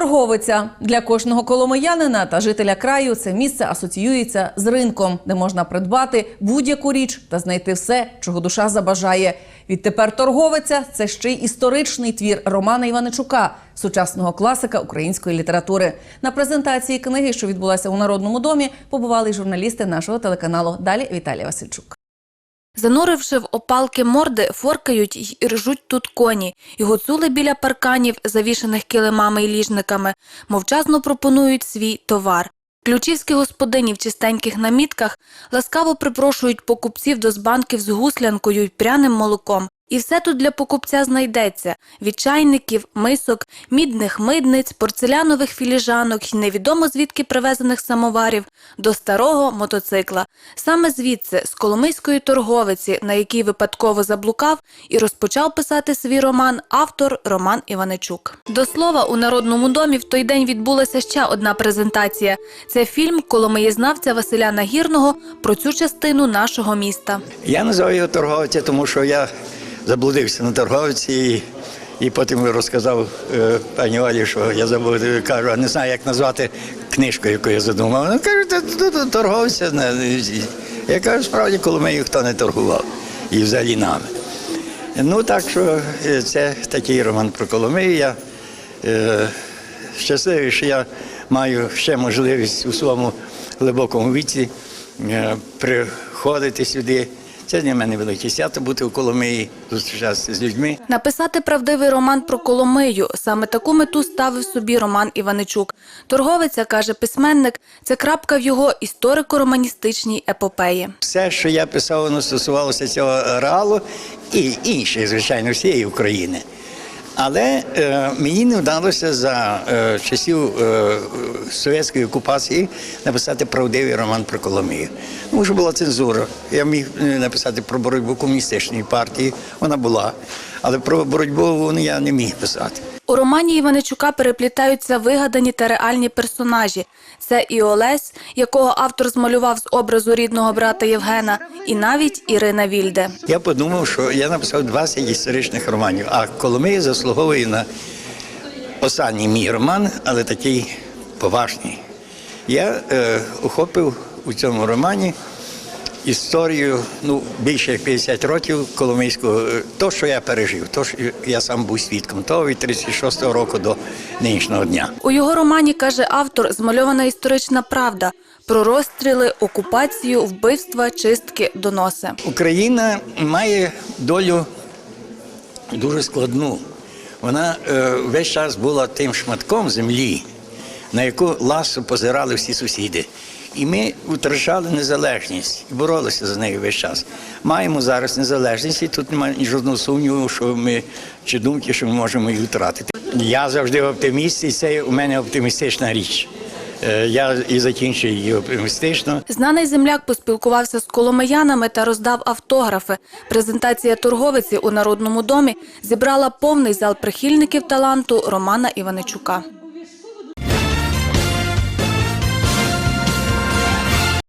Торговиця для кожного коломиянина та жителя краю це місце асоціюється з ринком, де можна придбати будь-яку річ та знайти все, чого душа забажає. Відтепер торговиця це ще й історичний твір Романа Іваничука, сучасного класика української літератури. На презентації книги, що відбулася у Народному домі, побували журналісти нашого телеканалу. Далі Віталій Васильчук. Зануривши в опалки морди, форкають й ржуть тут коні, і гуцули біля парканів, завішаних килимами й ліжниками, мовчазно пропонують свій товар. Ключівські господині в чистеньких намітках ласкаво припрошують покупців до збанків з гуслянкою й пряним молоком. І все тут для покупця знайдеться – від чайників, мисок, мідних мидниць, порцелянових філіжанок й невідомо звідки привезених самоварів до старого мотоцикла. Саме звідси, з Коломийської торговиці, на якій випадково заблукав і розпочав писати свій роман автор Роман Іваничук. До слова, у Народному домі в той день відбулася ще одна презентація. Це фільм коломиєзнавця Василя Нагірного про цю частину нашого міста. Я називаю його торговця, тому що я заблудився на торговці і, і потім розказав е, пані Олі, що я забув, кажу, а не знаю, як назвати книжку, яку я задумав. Вона каже, тут торговця. не». Я кажу, справді, коли ми ніхто не торгував. І взагалі нами. Ну так що е, це такий роман про Коломию. Я е, щасливий, що я маю ще можливість у своєму глибокому віці е, приходити сюди. Це для мене велике свято бути у Коломиї, зустрічатися з людьми. Написати правдивий роман про Коломию. Саме таку мету ставив собі Роман Іваничук. Торговиця, каже письменник, це крапка в його історико-романістичній епопеї. Все, що я писав, воно стосувалося цього реалу і іншої, звичайно, всієї України. Але е, мені не вдалося за е, часів е, совєтської окупації написати правдивий роман про Коломію. Тому що була цензура. Я міг е, написати про боротьбу комуністичної партії, вона була. Але про боротьбу я не міг писати. У романі Іваничука переплітаються вигадані та реальні персонажі. Це і Олесь, якого автор змалював з образу рідного брата Євгена, і навіть Ірина Вільде. Я подумав, що я написав 20 історичних романів, а Коломия заслуговує на останній мій роман, але такий поважний. Я е, охопив у цьому романі історію ну, більше як 50 років Коломийського, е, то, що я пережив, то, що я сам був свідком того від 36-го року до нинішнього дня. У його романі, каже автор, змальована історична правда про розстріли, окупацію, вбивства, чистки, доноси. Україна має долю дуже складну. Вона е, весь час була тим шматком землі, на яку ласо позирали всі сусіди. І ми втрачали незалежність боролися за нею весь час. Маємо зараз незалежність, і тут немає жодного сумніву, що ми чи думки, що ми можемо її втратити. Я завжди оптиміст, і це у мене оптимістична річ. Е, Я і закінчую її оптимістично. Знаний земляк поспілкувався з коломиянами та роздав автографи. Презентація торговиці у Народному домі зібрала повний зал прихильників таланту Романа Іваничука.